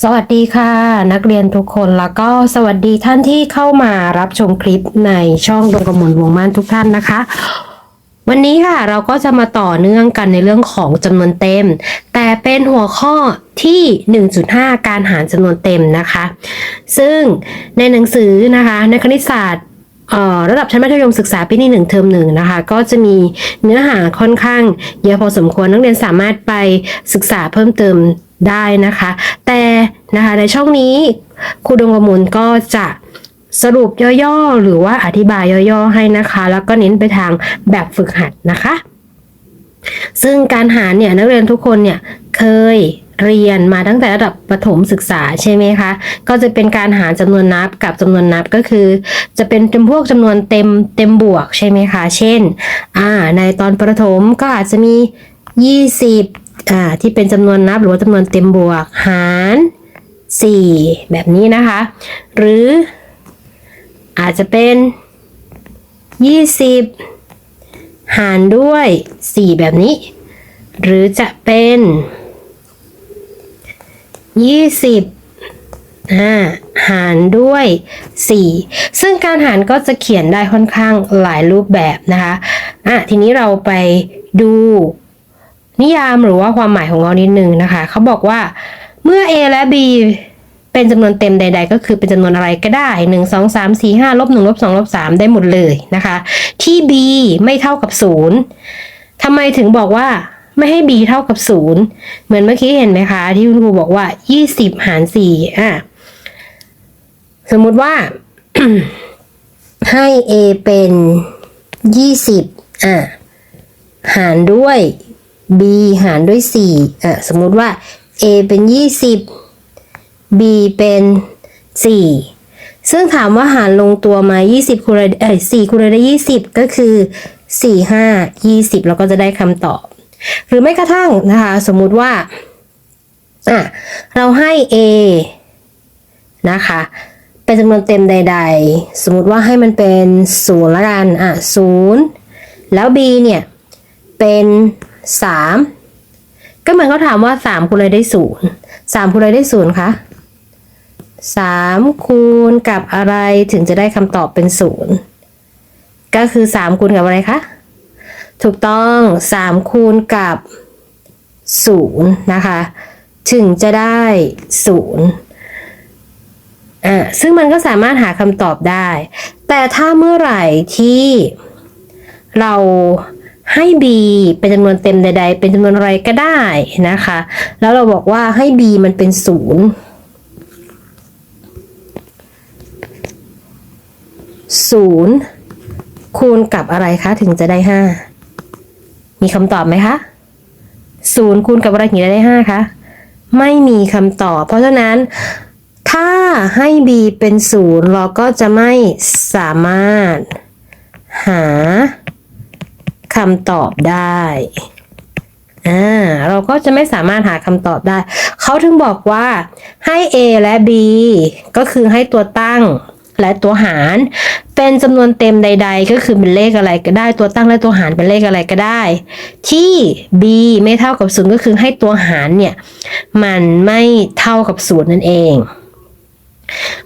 สวัสดีค่ะ นักเรียนทุกคนแล้วก็สวัสดีท่านที่เข้ามารับชมคลิปในช่องดวงกระมวลวงม่านทุกท่านนะคะ วันนี้ค่ะเราก็จะมาต่อเนื่องกันในเรื่องของจำนวนเต็ม แต่เป็นหัวข้อที่ 1.5 การหารจำนวนเต็มนะคะ ซึ่งในหนังสือนะคะในคณิตศาสตร์ระดับชั้นมัธยมศึกษาปีที่หนึ่งเทอมหนึ่งนะคะ ก็จะมีเนื้อหาค่อนข้างเยอะพอสมควรนักเรียนสามารถไปศึกษาเพิ่มเติมได้นะคะ แต่ นะคะในช่องนี้ครูดวงกระมุลก็จะสรุปย่อๆ หรือว่าอธิบายย่อๆให้นะคะ แล้วก็เน้นไปทางแบบฝึกหัดนะคะ ซึ่งการหารเนี่ยนักเรียนทุกคนเนี่ยเคยเรียนมาตั้งแต่ระดับประถมศึกษาใช่ไหมคะ ก็จะเป็นการหารจำนวนนับกับจำนวนนับก็คือ จะเป็นจำพวกจำนวนเต็มเต็มบวกใช่ไหมคะ เช่นอ่าในตอนประถมก็อาจจะมี 20อ่าที่เป็นจำนวนนับหรือว่าจำนวนเต็มบวกหาร 4 แบบนี้นะคะ หรืออาจจะเป็น 20 หารด้วย 4 แบบนี้ หรือจะเป็น 20อ่าหารด้วย 4 ซึ่งการหารก็จะเขียนได้ค่อนข้างหลายรูปแบบนะคะอะทีนี้เราไปดูนิยามหรือว่าความหมายของเรานิดนึงนะคะ เขาบอกว่า เมื่อ a และ b เป็นจำนวนเต็มใด ๆ ก็คือเป็นจำนวนอะไรก็ได้ 1 2 3 4 5ลบ1ลบ2ลบ3ได้หมดเลยนะคะ ที่ b ไม่เท่ากับ 0ทำไมถึงบอกว่าไม่ให้ b เท่ากับ 0 เหมือนเมื่อกี้เห็นไหมคะ ที่คุณครูบอกว่า 20 หาร 4 อะ สมมุติว่า ให้ a เป็น 20 อะ หารด้วย b หารด้วย 4 อะ สมมุติว่า a เป็น 20 b เป็น 4 ซึ่งถามว่าหารลงตัวไหมา 20คูณเอ้ย4คูณได้ 20 ก็คือ 4 5 20 เราก็จะได้คำตอบ หรือไม่กระทั่งนะคะ สมมุติว่าอะเราให้ a นะคะ เป็นจำนวนเต็มใด ๆ สมมติว่าให้มันเป็น0ละกันอะ0แล้ว b เนี่ย เป็น 3 ก็เหมือนเขาถามว่า3คูณอะไรได้0 3คูณอะไรได้0คะ3คูณกับอะไรถึงจะได้คำตอบเป็น0ก็คือ3คูณกับอะไรคะถูกต้อง3คูณกับ0นย์นะคะ ถึงจะได้0อ่าซึ่งมันก็สามารถหาคำตอบได้ แต่ถ้าเมื่อไหร่ที่เรา ให้ b เป็นจำนวนเต็มใด ๆ เป็นจำนวนอะไรก็ได้นะคะ แล้วเราบอกว่าให้ b มันเป็น0 0คูณกับอะไรคะ ถึงจะได้5มีคำตอบไหมคะ0คูณกับอะไรถึงจะได้5คะไม่มีคำตอบ เพราะฉะนั้นถ้าให้ b เป็น0เราก็จะไม่สามารถหา คำตอบได้อ่าเราก็จะไม่สามารถหาคำตอบได้ เขาถึงบอกว่าให้ a และ b ก็คือให้ตัวตั้งและตัวหาร เป็นจำนวนเต็มใด ๆ ก็คือเป็นเลขอะไรก็ได้ ตัวตั้งและตัวหารเป็นเลขอะไรก็ได้ ที่ b ไม่เท่ากับ0ก็คือให้ตัวหารเนี่ย มันไม่เท่ากับ0นั่นเอง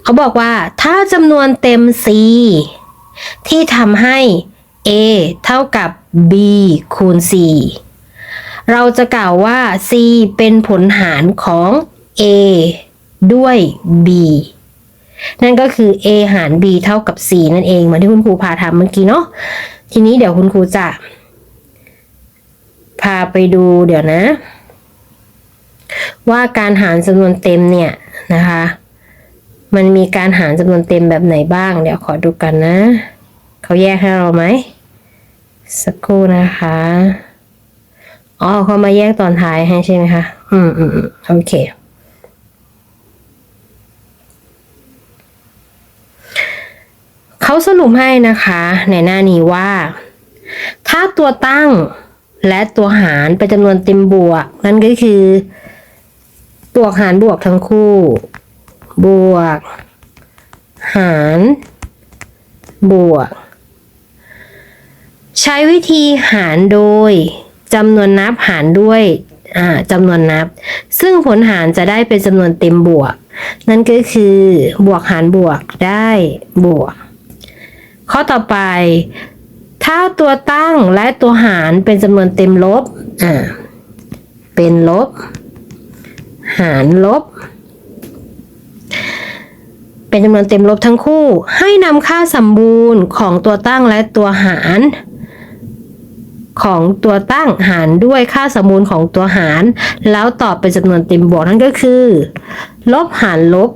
เขาบอกว่าถ้าจำนวนเต็ม c ที่ทำให้ a เท่ากับ b คูณ c เราจะกล่าวว่า c เป็นผลหารของ a ด้วย b นั่นก็คือ a หาร b เท่ากับ c นั่นเองเหมือนที่คุณครูพาทำเมื่อกี้เนาะ ทีนี้เดี๋ยวคุณครูจะ พาไปดูเดี๋ยวนะ ว่าการหารจำนวนเต็มเนี่ยนะคะ มันมีการหารจำนวนเต็มแบบไหนบ้าง เดี๋ยวขอดูกันนะ เขาแยกให้เราไหม สักครู่นะคะ อ๋อเขามาแยกตอนท้ายให้ใช่ไหมคะอืมอืมอืมโอเค เขาสรุปให้นะคะ ในหน้านี้ว่า ถ้าตัวตั้งและตัวหารเป็นจำนวนเต็มบวก นั่นก็คือบวกหารบวกทั้งคู่ บวก หาร บวก ใช้วิธีหารโดยจำนวนนับหารด้วยจำนวนนับ ซึ่งผลหารจะได้เป็นจำนวนเต็มบวก นั่นก็คือบวกหารบวกได้บวก ข้อต่อไป ถ้าตัวตั้งและตัวหารเป็นจำนวนเต็มลบอ่าเป็นลบ หารลบ เป็นจำนวนเต็มลบทั้งคู่ ให้นำค่าสมบูรณ์ของตัวตั้งและตัวหาร ของตัวตั้งหารด้วยค่าสมบูรณ์ของตัวหาร แล้วตอบเป็นจำนวนเต็มบวกนั่นก็คือ ลบหารลบ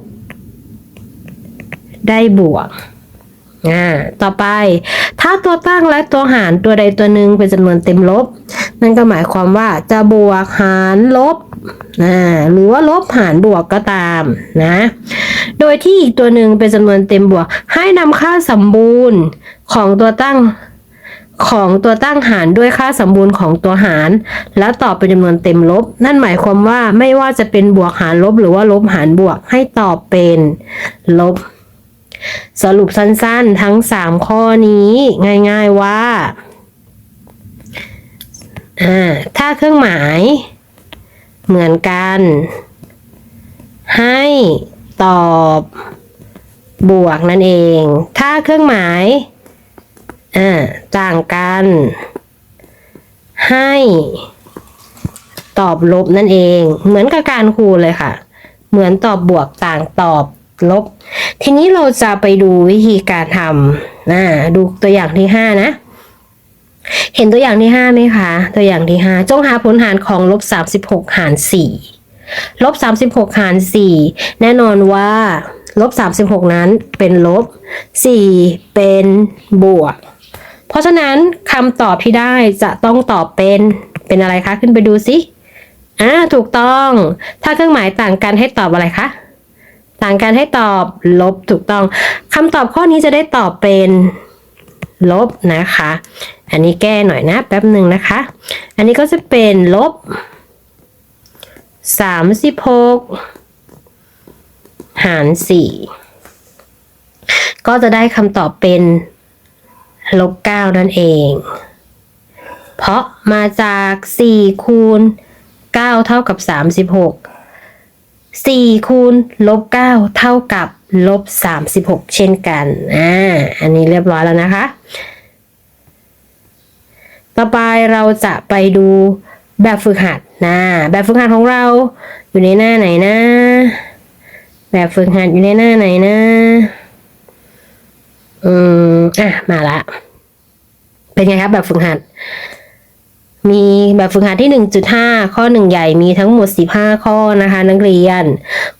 ได้บวกอ่าต่อไป ถ้าตัวตั้งและตัวหารตัวใดตัวหนึ่งเป็นจำนวนเต็มลบ นั่นก็หมายความว่าจะบวกหารลบอ่าหรือว่าลบหารบวกก็ตามนะ โดยที่อีกตัวหนึ่งเป็นจำนวนเต็มบวก ให้นำค่าสมบูรณ์ของตัวตั้ง ของตัวตั้งหารด้วยค่าสมบูรณ์ของตัวหาร แล้วตอบเป็นจำนวนเต็มลบ นั่นหมายความว่าไม่ว่าจะเป็นบวกหารลบหรือว่าลบหารบวกให้ตอบเป็นลบ สรุปสั้นๆทั้ง 3 ข้อนี้ง่ายๆว่าอ่าถ้าเครื่องหมายเหมือนกัน ให้ตอบบวกนั่นเอง ถ้าเครื่องหมาย อ่าต่างกัน ให้ ตอบลบนั่นเอง เหมือนกับการคูณเลยค่ะ เหมือนตอบบวกต่างตอบลบ ทีนี้เราจะไปดูวิธีการทำนะดูตัวอย่างที่ห้านะ เห็นตัวอย่างที่ห้าไหมคะ ตัวอย่างที่ห้าจงหาผลหารของลบสามสิบหกหารสี่ลบสามสิบหกหารสี่แน่นอนว่าลบสามสิบหกนั้นเป็นลบสี่เป็นบวก เพราะฉะนั้นคำตอบที่ได้จะต้องตอบเป็นเป็นอะไรคะ ขึ้นไปดูสิอ่าถูกต้อง ถ้าเครื่องหมายต่างกันให้ตอบอะไรคะ ต่างกันให้ตอบลบถูกต้องคำตอบข้อนี้จะได้ตอบเป็นลบนะคะ อันนี้แก้หน่อยนะแป๊บหนึ่งนะคะ อันนี้ก็จะเป็นลบสามสิบหกหารสี่ก็จะได้คำตอบเป็น ลบเก้านั่นเอง เพราะมาจากสี่คูณเก้าเท่ากับสามสิบหกสี่คูณลบเก้าเท่ากับลบสามสิบหกเช่นกัน อ่า อันนี้เรียบร้อยแล้วนะคะ ต่อไปเราจะไปดูแบบฝึกหัดนะ แบบฝึกหัดของเราอยู่ในหน้าไหนนะ แบบฝึกหัดอยู่ในหน้าไหนนะ อืมอะมาละ เป็นไงครับแบบฝึกหัด มีแบบฝึกหัดที่ 1.5 ข้อ 1 ใหญ่มีทั้งหมด 15 ข้อนะคะ นักเรียน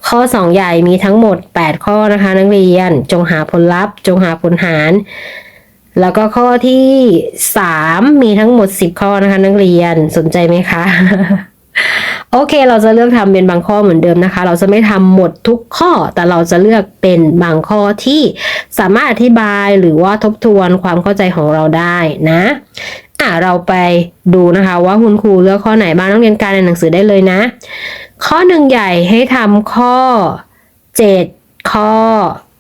ข้อ 2 ใหญ่มีทั้งหมด 8 ข้อนะคะ นักเรียน จงหาผลลัพธ์ จงหาผลหารแล้วก็ข้อที่3มีทั้งหมด10ข้อนะคะ นักเรียนสนใจไหมคะ โอเค เราจะเลือกทำเป็นบางข้อเหมือนเดิมนะคะ เราจะไม่ทำหมดทุกข้อ แต่เราจะเลือกเป็นบางข้อที่สามารถอธิบายหรือว่าทบทวนความเข้าใจของเราได้นะอะเราไปดูนะคะ ว่าคุณครูเลือกข้อไหนบ้างนักเรียนการในหนังสือได้เลยนะ ข้อหนึ่งใหญ่ให้ทำข้อ 7 ข้อ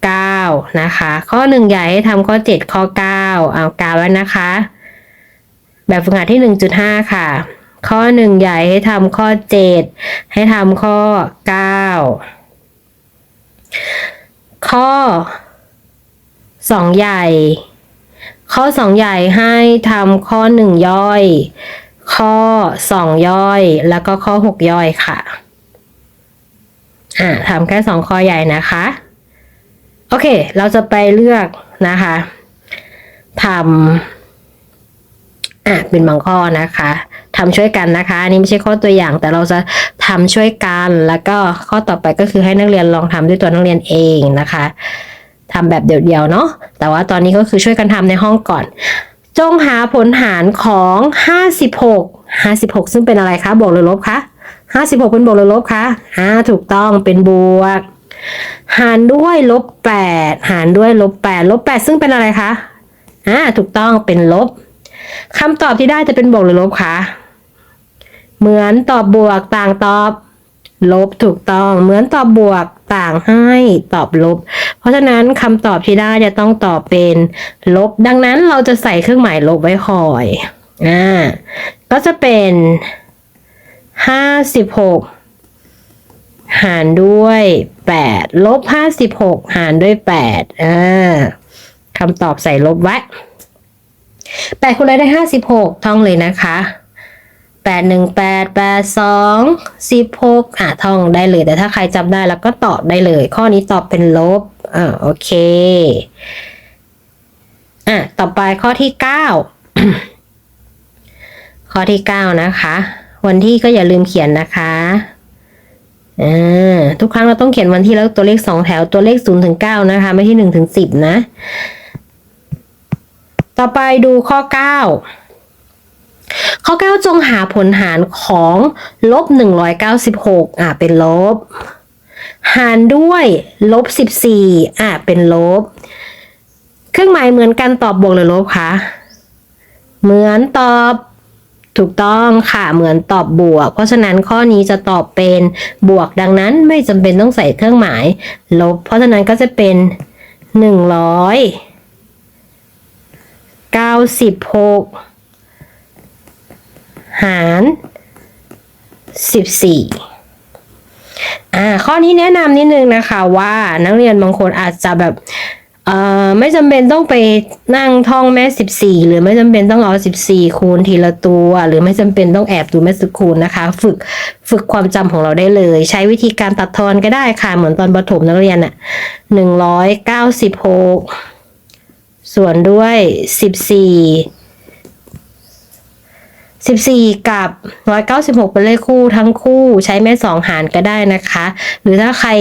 9 นะคะ ข้อหนึ่งใหญ่ให้ทำข้อ 7 ข้อ 9 เอากาวแล้วนะคะ แบบฝึกหัดที่ 1.5 ค่ะ ข้อหนึ่งใหญ่ให้ทำข้อ7ให้ทำข้อ9ข้อ2ใหญ่ ข้อ2ใหญ่ให้ทำข้อ1ย่อย ข้อ2ย่อย แล้วก็ข้อ6ย่อยค่ะอ่าทำแค่2ข้อใหญ่นะคะ โอเค เราจะไปเลือกนะคะทำอะเป็นบางข้อนะคะ ทำช่วยกันนะคะอันนี้ไม่ใช่ข้อตัวอย่างแต่เราจะทำช่วยกัน แล้วก็ข้อต่อไปก็คือให้นักเรียนลองทำด้วยตัวนักเรียนเองนะคะทำแบบเดี่ยวๆเนาะแต่ว่าตอนนี้ก็คือช่วยกันทำในห้องก่อน จงหาผลหารของ 56 56 ซึ่งเป็นอะไรคะบวกหรือลบคะ56 เป็นบวกหรือลบคะอ่าถูกต้องเป็นบวก หารด้วยลบแปดหารด้วยลบแปดลบแปดซึ่งเป็นอะไรคะอ่าถูกต้องเป็นลบคำตอบที่ได้จะเป็นบวกหรือลบคะ เหมือนตอบบวกต่างตอบ ลบถูกต้อง เหมือนตอบบวกต่างให้ตอบลบ เพราะฉะนั้นคำตอบที่ได้จะต้องตอบเป็นลบ ดังนั้นเราจะใส่เครื่องหมายลบไว้คอยอ่าก็จะเป็นห้าสิบหกหารด้วยแปดลบห้าสิบหกหารด้วยแปดอ่าคำตอบใส่ลบไว้แปดคูณไรได้ห้าสิบหกท่องเลยนะคะ แปดหนึ่งแปดแปดสองสิบหกอะท่องได้เลย แต่ถ้าใครจำได้แล้วก็ตอบได้เลย ข้อนี้ตอบเป็นลบอ่าโอเคอะต่อไปข้อที่เก้าข้อที่เก้านะคะ วันที่ก็อย่าลืมเขียนนะคะอ่าทุกครั้งเราต้องเขียนวันที่แล้วตัวเลขสองแถวตัวเลขศูนย์ถึงเก้านะคะ ไม่ใช่หนึ่งถึงสิบนะ ต่อไปดูข้อเก้า ข้อเก้าจงหาผลหารของลบหนึ่งร้อยเก้าสิบหกอ่าเป็นลบ หารด้วยลบสิบสี่อ่าเป็นลบ เครื่องหมายเหมือนกันตอบบวกหรือลบคะเหมือนตอบถูกต้องค่ะเหมือนตอบบวก เพราะฉะนั้นข้อนี้จะตอบเป็นบวกดังนั้นไม่จำเป็นต้องใส่เครื่องหมายลบ เพราะฉะนั้นก็จะเป็นหนึ่งร้อยเก้าสิบหก หารสิบสี่อ่าข้อนี้แนะนำนิดนึงนะคะว่านักเรียนบางคนอาจจะแบบเอ่อไม่จำเป็นต้องไปนั่งท่องแม่สิบสี่หรือไม่จำเป็นต้องเอาสิบสี่คูณทีละตัว หรือไม่จำเป็นต้องแอบดูแม่สิบคูณนะคะ ฝึกฝึกความจำของเราได้เลย ใช้วิธีการตัดทอนก็ได้ค่ะ เหมือนตอนประถมนักเรียนอะหนึ่งร้อยเก้าสิบหกส่วนด้วยสิบสี่ สิบสี่กับร้อยเก้าสิบหกเป็นเลขคู่ทั้งคู่ใช้แม่สองหารก็ได้นะคะ หรือถ้าใคร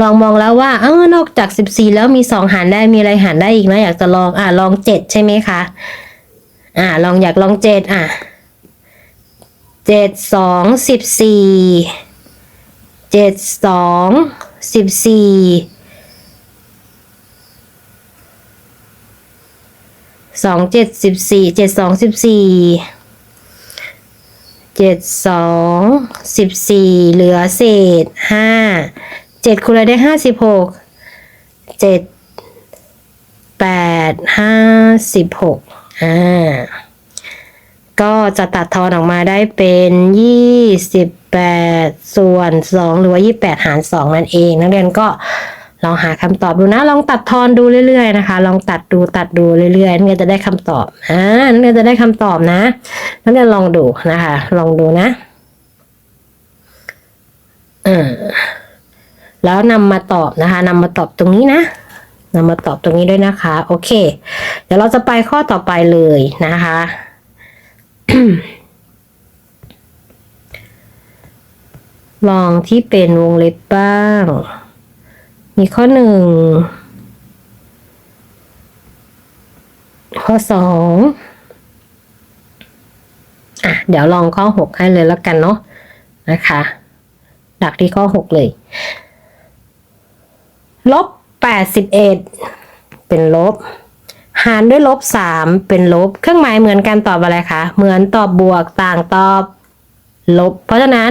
ลองมองแล้วว่าเออนอกจากสิบสี่แล้วมีสองหารได้มีอะไรหารได้อีกนะอยากจะลองอะลองเจ็ดใช่ไหมคะ อ่าลองอยากลองเจ็ดอะเจ็ดสอง สองสิบสี่สองเจ็ดสิบสี่เจ็ดสองสิบสี่เจ็ดสองสิบสี่เหลือเศษห้าเจ็ดคูณอะไรได้ห้าสิบหกเจ็ดแปดห้าสิบหกอ่าก็จะตัดทอนออกมาได้เป็นยี่สิบแปดส่วนสองหรือว่ายี่แปดหารสองนั่นเอง นักเรียนก็ ลองหาคำตอบดูนะ ลองตัดทอนดูเรื่อยๆนะคะ ลองตัดดูตัดดูเรื่อยๆนักเรียนจะได้คำตอบอ่านักเรียนจะได้คำตอบนะนักเรียนลองดูนะคะ ลองดูนะเออแล้วนำมาตอบนะคะนำมาตอบตรงนี้นะนำมาตอบตรงนี้ด้วยนะคะ โอเค เดี๋ยวเราจะไปข้อต่อไปเลยนะคะลองที่เป็นวงเล็บบ้าง มีข้อหนึ่งข้อสองอะเดี๋ยวลองข้อหกให้เลยแล้วกันเนาะนะคะดักที่ข้อหกเลยลบแปดสิบเอ็ดเป็นลบ หารด้วยลบสามเป็นลบ เครื่องหมายเหมือนกันตอบอะไรคะ เหมือนตอบบวกต่างตอบลบ เพราะฉะนั้น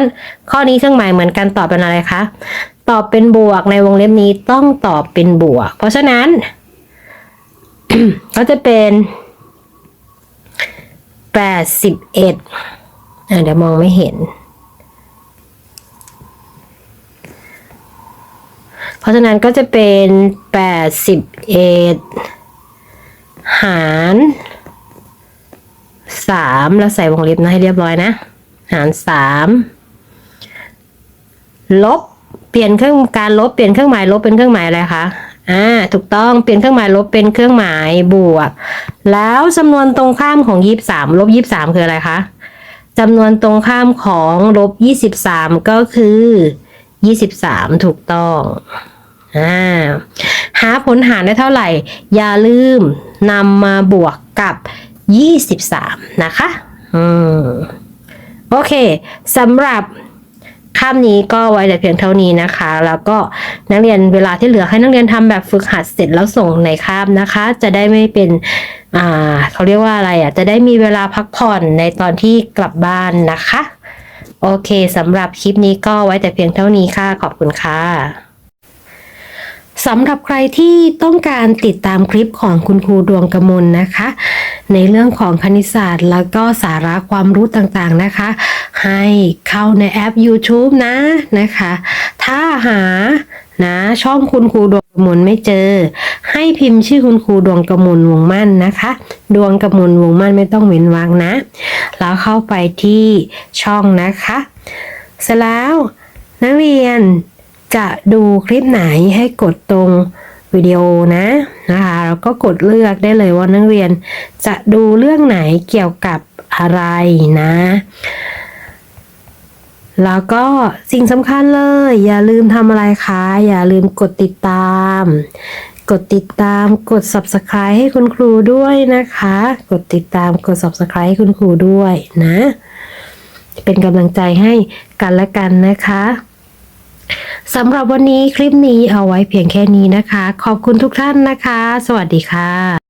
ข้อนี้เครื่องหมายเหมือนกันตอบเป็นอะไรคะ ตอบเป็นบวกในวงเล็บนี้ต้องตอบเป็นบวก เพราะฉะนั้น ก็จะเป็นแปดสิบเอ็ดเดี๋ยวมองไม่เห็น เพราะฉะนั้นก็จะเป็นแปดสิบเอ็ดหารสามแล้วใส่วงเล็บนะให้เรียบร้อยนะ หารสามลบ ปลี่ยนเครื่องการลบเปลี่ยนเครื่องหมายลบเป็นเครื่องหมายอะไรคะ อ่า ถูกต้อง เปลี่ยนเครื่องหมายลบเป็นเครื่องหมายบวก แล้วจำนวนตรงข้ามของยี่สามลบยี่สามคืออะไรคะจำนวนตรงข้ามของลบยี่สิบสามก็คือยี่สิบสามถูกต้อง อ่า หาผลหารได้เท่าไหร่ อย่าลืมนำมาบวกกับยี่สิบสามนะคะ อืม โอเคสำหรับาบนี้ก็ไว้แต่เพียงเท่านี้นะคะ แล้วก็นักเรียนเวลาที่เหลือให้นักเรียนทำแบบฝึกหัดเสร็จแล้วส่งในคาบนะคะ จะได้ไม่เป็นอ่าเขาเรียกว่าอะไรอะจะได้มีเวลาพักผ่อนในตอนที่กลับบ้านนะคะ โอเคสำหรับคลิปนี้ก็ไว้แต่เพียงเท่านี้ค่ะ ขอบคุณค่ะสำหรับใครที่ต้องการติดตามคลิปของคุณครูดวงกมลนะคะ ในเรื่องของคณิตศาสตร์แล้วก็สาระความรู้ต่างๆนะคะ ให้เข้าในแอป YouTube นะนะคะ ถ้าหานะช่องคุณครูดวงกมลไม่เจอ ให้พิมพ์ชื่อคุณครูดวงกมลวงมั่นนะคะ ดวงกมลวงมั่นไม่ต้องเว้นวรรคนะ แล้วเข้าไปที่ช่องนะคะ เสร็จแล้วนักเรียนจะดูคลิปไหนให้กดตรงวิดีโอนะนะคะแล้วก็กดเลือกได้เลยว่านักเรียนจะดูเรื่องไหนเกี่ยวกับอะไรนะ แล้วก็สิ่งสำคัญเลย อย่าลืมทำอะไรคะ อย่าลืมกดติดตาม กดติดตามกด subscribe ให้คุณครูด้วยนะคะ กดติดตามกด subscribe ให้คุณครูด้วยนะ เป็นกำลังใจให้กันและกันนะคะสำหรับวันนี้คลิปนี้เอาไว้เพียงแค่นี้นะคะ ขอบคุณทุกท่านนะคะ สวัสดีค่ะ